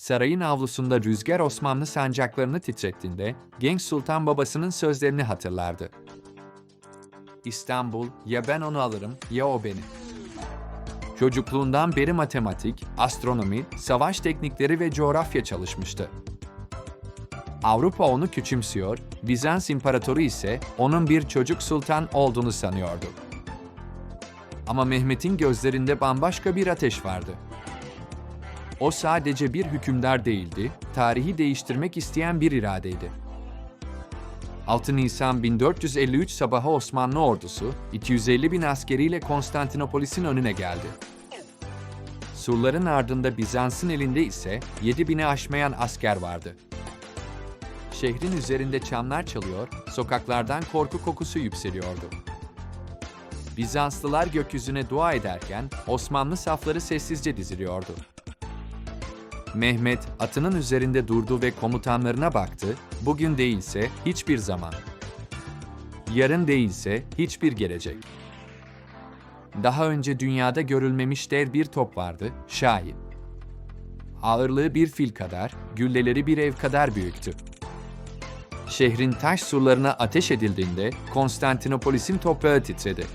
Sarayın avlusunda rüzgar Osmanlı sancaklarını titrettiğinde genç sultan babasının sözlerini hatırlardı. İstanbul, ya ben onu alırım ya o beni. Çocukluğundan beri matematik, astronomi, savaş teknikleri ve coğrafya çalışmıştı. Avrupa onu küçümsüyor, Bizans İmparatoru ise onun bir çocuk sultan olduğunu sanıyordu. Ama Mehmet'in gözlerinde bambaşka bir ateş vardı. O sadece bir hükümdar değildi, tarihi değiştirmek isteyen bir iradeydi. 6 Nisan 1453 sabahı Osmanlı ordusu 250 bin askeriyle Konstantinopolis'in önüne geldi. Surların ardında Bizans'ın elinde ise 7 bini aşmayan asker vardı. Şehrin üzerinde çamlar çalıyor, sokaklardan korku kokusu yükseliyordu. Bizanslılar gökyüzüne dua ederken Osmanlı safları sessizce diziliyordu. Mehmet atının üzerinde durdu ve komutanlarına baktı. Bugün değilse hiçbir zaman. Yarın değilse hiçbir gelecek. Daha önce dünyada görülmemiş dev bir top vardı, Şahin. Ağırlığı bir fil kadar, gülleleri bir ev kadar büyüktü. Şehrin taş surlarına ateş edildiğinde Konstantinopolis'in toprağı titredi.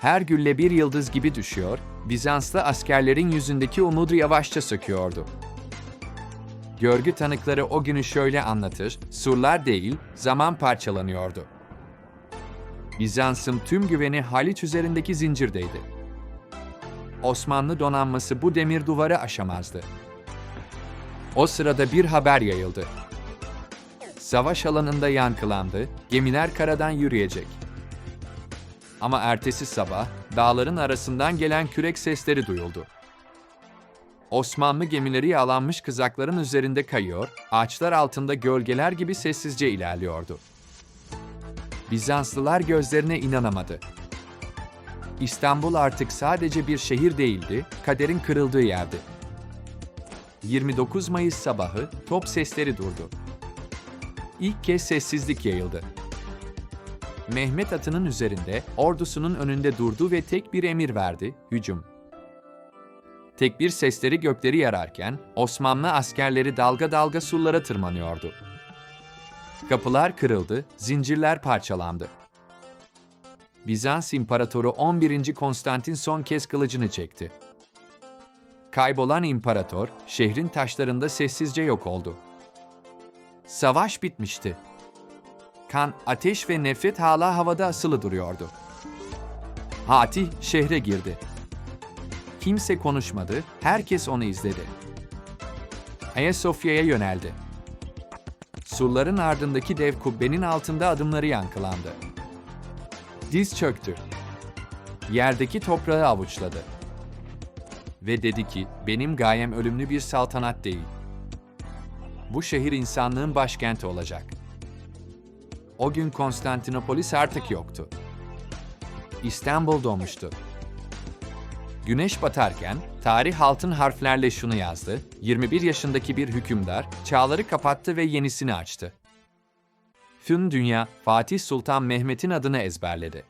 Her gülle bir yıldız gibi düşüyor, Bizanslı askerlerin yüzündeki umudu yavaşça söküyordu. Görgü tanıkları o günü şöyle anlatır, surlar değil, zaman parçalanıyordu. Bizans'ın tüm güveni Haliç üzerindeki zincirdeydi. Osmanlı donanması bu demir duvarı aşamazdı. O sırada bir haber yayıldı. Savaş alanında yankılandı, gemiler karadan yürüyecek. Ama ertesi sabah dağların arasından gelen kürek sesleri duyuldu. Osmanlı gemileri yağlanmış kızakların üzerinde kayıyor, ağaçlar altında gölgeler gibi sessizce ilerliyordu. Bizanslılar gözlerine inanamadı. İstanbul artık sadece bir şehir değildi, kaderin kırıldığı yerdi. 29 Mayıs sabahı top sesleri durdu. İlk kez sessizlik yayıldı. Mehmet atının üzerinde, ordusunun önünde durdu ve tek bir emir verdi, hücum. Tek bir sesleri gökleri yararken, Osmanlı askerleri dalga dalga surlara tırmanıyordu. Kapılar kırıldı, zincirler parçalandı. Bizans İmparatoru 11. Konstantin son kez kılıcını çekti. Kaybolan imparator, şehrin taşlarında sessizce yok oldu. Savaş bitmişti. Kan, ateş ve nefret hala havada asılı duruyordu. Hatih şehre girdi. Kimse konuşmadı, herkes onu izledi. Ayasofya'ya yöneldi. Surların ardındaki dev kubbenin altında adımları yankılandı. Diz çöktü. Yerdeki toprağı avuçladı. Ve dedi ki, benim gayem ölümlü bir saltanat değil. Bu şehir insanlığın başkenti olacak. O gün Konstantinopolis artık yoktu. İstanbul doğmuştu. Güneş batarken tarih altın harflerle şunu yazdı. 21 yaşındaki bir hükümdar çağları kapattı ve yenisini açtı. Tüm dünya Fatih Sultan Mehmet'in adını ezberledi.